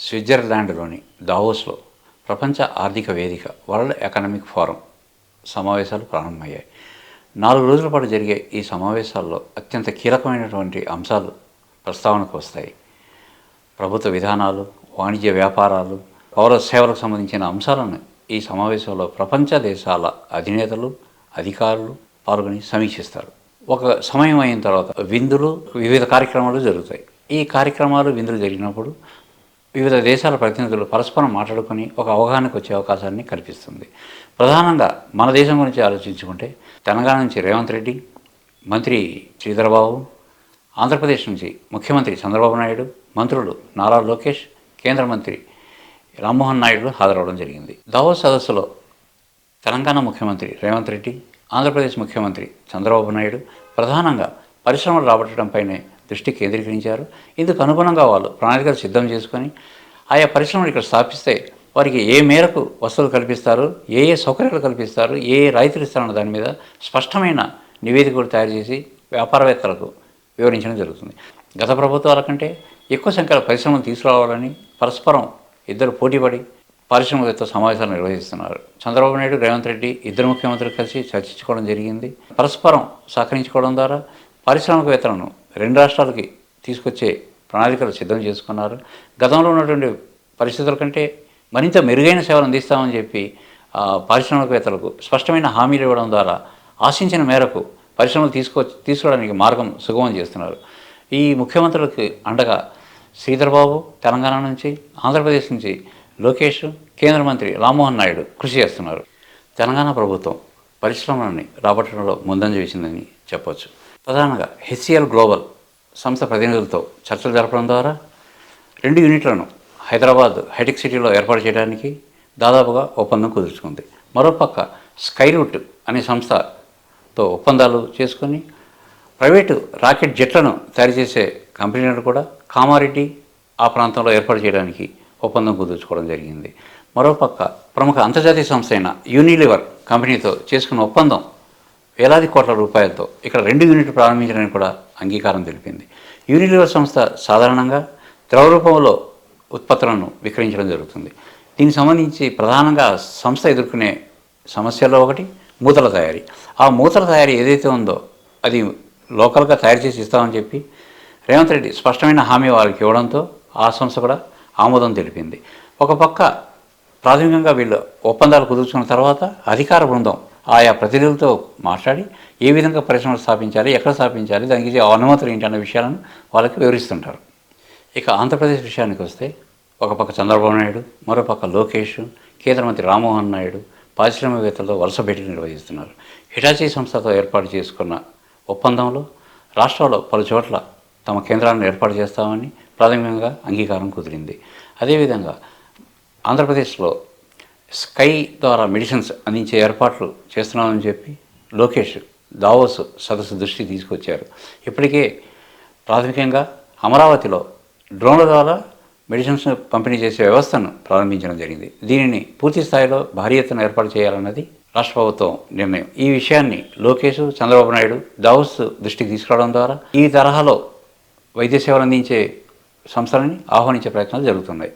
స్విట్జర్లాండ్లోని దావోస్లో ప్రపంచ ఆర్థిక వేదిక వరల్డ్ ఎకనామిక్ ఫోరం సమావేశాలు ప్రారంభమయ్యాయి. నాలుగు రోజుల పాటు జరిగే ఈ సమావేశాల్లో అత్యంత కీలకమైనటువంటి అంశాలు ప్రస్తావనకు వస్తాయి. ప్రభుత్వ విధానాలు వాణిజ్య వ్యాపారాలు పౌర సేవలకు సంబంధించిన అంశాలను ఈ సమావేశంలో ప్రపంచ దేశాల అధినేతలు అధికారులు పాల్గొని సమీక్షిస్తారు. ఒక సమయం అయిన తర్వాత విందులు వివిధ కార్యక్రమాలు జరుగుతాయి. ఈ కార్యక్రమాలు విందులు జరిగినప్పుడు వివిధ దేశాల ప్రతినిధులు పరస్పరం మాట్లాడుకొని ఒక అవగాహనకు వచ్చే అవకాశాన్ని కల్పిస్తుంది. ప్రధానంగా మన దేశం గురించి ఆలోచించుకుంటే తెలంగాణ నుంచి రేవంత్ రెడ్డి మంత్రి శ్రీధరబాబు ఆంధ్రప్రదేశ్ నుంచి ముఖ్యమంత్రి చంద్రబాబు నాయుడు మంత్రులు నారా లోకేష్ కేంద్ర మంత్రి రామ్మోహన్ నాయుడు హాజరవడం జరిగింది. దావోస్ సదస్సులో తెలంగాణ ముఖ్యమంత్రి రేవంత్ రెడ్డి ఆంధ్రప్రదేశ్ ముఖ్యమంత్రి చంద్రబాబు నాయుడు ప్రధానంగా పరిశ్రమలు రాబట్టడంపైనే దృష్టి కేంద్రీకరించారు. ఇందుకు అనుగుణంగా వాళ్ళు ప్రణాళికలు సిద్ధం చేసుకొని ఆయా పరిశ్రమలు ఇక్కడ స్థాపిస్తే వారికి ఏ మేరకు వసతులు కల్పిస్తారు ఏ ఏ సౌకర్యాలు కల్పిస్తారు ఏ ఏ రైతులు ఇస్తారన్న దాని మీద స్పష్టమైన నివేదికలు తయారు చేసి వ్యాపారవేత్తలకు వివరించడం జరుగుతుంది. గత ప్రభుత్వాల కంటే ఎక్కువ సంఖ్యలో పరిశ్రమలు తీసుకురావాలని పరస్పరం ఇద్దరు పోటీపడి పారిశ్రామికవేత్త సమావేశాలు నిర్వహిస్తున్నారు. చంద్రబాబు నాయుడు రేవంత్ రెడ్డి ఇద్దరు ముఖ్యమంత్రులు కలిసి చర్చించుకోవడం జరిగింది. పరస్పరం సహకరించుకోవడం ద్వారా పారిశ్రామికవేత్తలను రెండు రాష్ట్రాలకి తీసుకొచ్చే ప్రణాళికలు సిద్ధం చేసుకున్నారు. గతంలో ఉన్నటువంటి పరిస్థితుల కంటే మరింత మెరుగైన సేవలు అందిస్తామని చెప్పి పారిశ్రామికవేత్తలకు స్పష్టమైన హామీలు ఇవ్వడం ద్వారా ఆశించిన మేరకు పరిశ్రమలు తీసుకో తీసుకోవడానికి మార్గం సుగమం చేస్తున్నారు. ఈ ముఖ్యమంత్రులకి అండగా శ్రీధర్బాబు తెలంగాణ నుంచి ఆంధ్రప్రదేశ్ నుంచి లోకేష్ కేంద్ర మంత్రి రామ్మోహన్ నాయుడు కృషి చేస్తున్నారు. తెలంగాణ ప్రభుత్వం పరిశ్రమలని రాబట్టడంలో ముందంజ వేసిందని చెప్పవచ్చు ప్రధానంగా హెచ్సిఎల్ గ్లోబల్ సంస్థ ప్రతినిధులతో చర్చలు జరపడం ద్వారా రెండు యూనిట్లను హైదరాబాద్ హైటెక్ సిటీలో ఏర్పాటు చేయడానికి దాదాపుగా ఒప్పందం కుదుర్చుకుంది. మరోపక్క స్కైరూట్ అనే సంస్థతో ఒప్పందాలు చేసుకొని ప్రైవేటు రాకెట్ జెట్లను తయారు చేసే కంపెనీలను కూడా కామారెడ్డి ఆ ప్రాంతంలో ఏర్పాటు చేయడానికి ఒప్పందం కుదుర్చుకోవడం జరిగింది. మరోపక్క ప్రముఖ అంతర్జాతీయ సంస్థ అయిన యూనిలివర్ కంపెనీతో చేసుకున్న ఒప్పందం వేలాది కోట్ల రూపాయలతో ఇక్కడ రెండు యూనిట్లు ప్రారంభించడానికి కూడా అంగీకారం తెలిపింది. యూనిలివర్ సంస్థ సాధారణంగా ద్రవ రూపంలో ఉత్పత్తులను విక్రయించడం జరుగుతుంది. దీనికి సంబంధించి ప్రధానంగా సంస్థ ఎదుర్కొనే సమస్యల్లో ఒకటి మూతల తయారీ. ఆ మూతల తయారీ ఏదైతే ఉందో అది లోకల్గా తయారు చేసి ఇస్తామని చెప్పి రేవంత్ రెడ్డి స్పష్టమైన హామీ వారికి ఇవ్వడంతో ఆ సంస్థ కూడా ఆమోదం తెలిపింది. ఒక పక్క ప్రాథమికంగా వీళ్ళు ఒప్పందాలు కుదుర్చుకున్న తర్వాత అధికార బృందం ఆయా ప్రతినిధులతో మాట్లాడి ఏ విధంగా పరిశ్రమలు స్థాపించాలి ఎక్కడ స్థాపించాలి దానికి అనుమతులు ఏంటి అన్న విషయాలను వాళ్ళకి వివరిస్తుంటారు. ఇక ఆంధ్రప్రదేశ్ విషయానికి వస్తే ఒక పక్క చంద్రబాబు నాయుడు మరో పక్క లోకేష్ కేంద్ర మంత్రి రామ్మోహన్ నాయుడు పారిశ్రామికవేత్తలతో వలస భేటీలు నిర్వహిస్తున్నారు. హిటాచీ సంస్థతో ఏర్పాటు చేసుకున్న ఒప్పందంలో రాష్ట్రంలో పలు చోట్ల తమ కేంద్రాలను ఏర్పాటు చేస్తామని ప్రాథమికంగా అంగీకారం కుదిరింది. అదేవిధంగా ఆంధ్రప్రదేశ్లో స్కై ద్వారా మెడిసిన్స్ అందించే ఏర్పాట్లు చేస్తున్నామని చెప్పి లోకేష్ దావోస్ సదస్సు దృష్టికి తీసుకొచ్చారు. ఇప్పటికే ప్రాథమికంగా అమరావతిలో డ్రోన్ల ద్వారా మెడిసిన్స్ పంపిణీ చేసే వ్యవస్థను ప్రారంభించడం జరిగింది. దీనిని పూర్తి స్థాయిలో భారీ ఎత్తున ఏర్పాటు చేయాలన్నది రాష్ట్ర ప్రభుత్వం నిర్ణయం. ఈ విషయాన్ని లోకేష్ చంద్రబాబు నాయుడు దావోస్ దృష్టికి తీసుకురావడం ద్వారా ఈ తరహాలో వైద్య సేవలు అందించే సంస్థలని ఆహ్వానించే ప్రయత్నాలు జరుగుతున్నాయి.